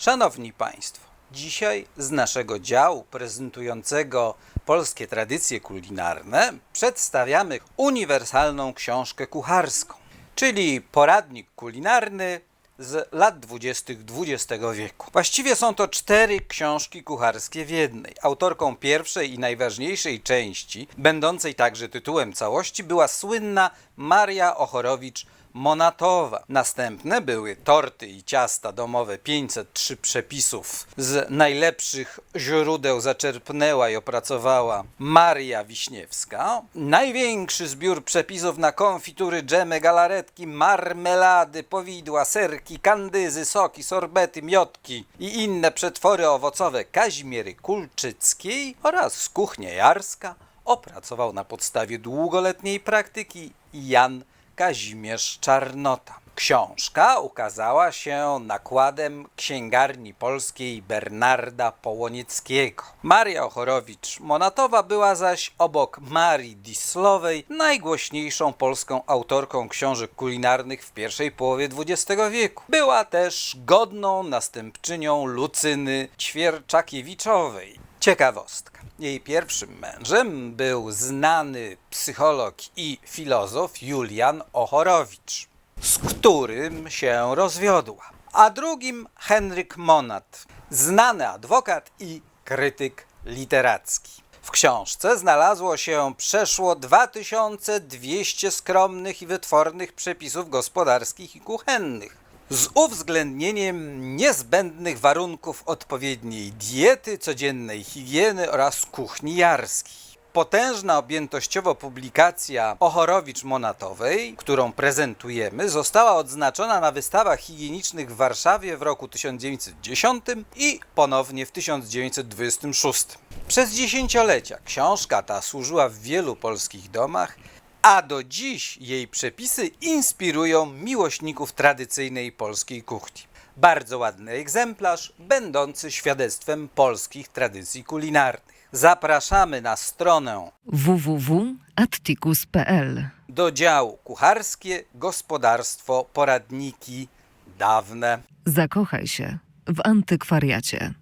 Szanowni Państwo, dzisiaj z naszego działu prezentującego polskie tradycje kulinarne przedstawiamy uniwersalną książkę kucharską, czyli poradnik kulinarny z lat 20. XX wieku. Właściwie są to cztery książki kucharskie w jednej. Autorką pierwszej i najważniejszej części, będącej także tytułem całości, była słynna Maria Ochorowicz Monatowa. Następne były torty i ciasta domowe 503 przepisów. Z najlepszych źródeł zaczerpnęła i opracowała Maria Wiśniewska. Największy zbiór przepisów na konfitury, dżemy, galaretki, marmelady, powidła, serki, kandyzy, soki, sorbety, miotki i inne przetwory owocowe Kazimiery Kulczyckiej oraz kuchnia jarska opracował na podstawie długoletniej praktyki Jan Kazimierz Czarnota. Książka ukazała się nakładem księgarni polskiej Bernarda Połonieckiego. Maria Ochorowicz-Monatowa była zaś obok Marii Dislowej najgłośniejszą polską autorką książek kulinarnych w pierwszej połowie XX wieku. Była też godną następczynią Lucyny Ćwierczakiewiczowej. Ciekawostka. Jej pierwszym mężem był znany psycholog i filozof Julian Ochorowicz, z którym się rozwiodła. A drugim Henryk Monat, znany adwokat i krytyk literacki. W książce znalazło się przeszło 2200 skromnych i wytwornych przepisów gospodarskich i kuchennych z uwzględnieniem niezbędnych warunków odpowiedniej diety, codziennej higieny oraz kuchni jarskiej. Potężna objętościowo publikacja Ochorowicz-Monatowej, którą prezentujemy, została odznaczona na wystawach higienicznych w Warszawie w roku 1910 i ponownie w 1926. Przez dziesięciolecia książka ta służyła w wielu polskich domach a do dziś jej przepisy inspirują miłośników tradycyjnej polskiej kuchni. Bardzo ładny egzemplarz, będący świadectwem polskich tradycji kulinarnych. Zapraszamy na stronę www.atticus.pl do działu kucharskie, gospodarstwo, poradniki dawne. Zakochaj się w antykwariacie.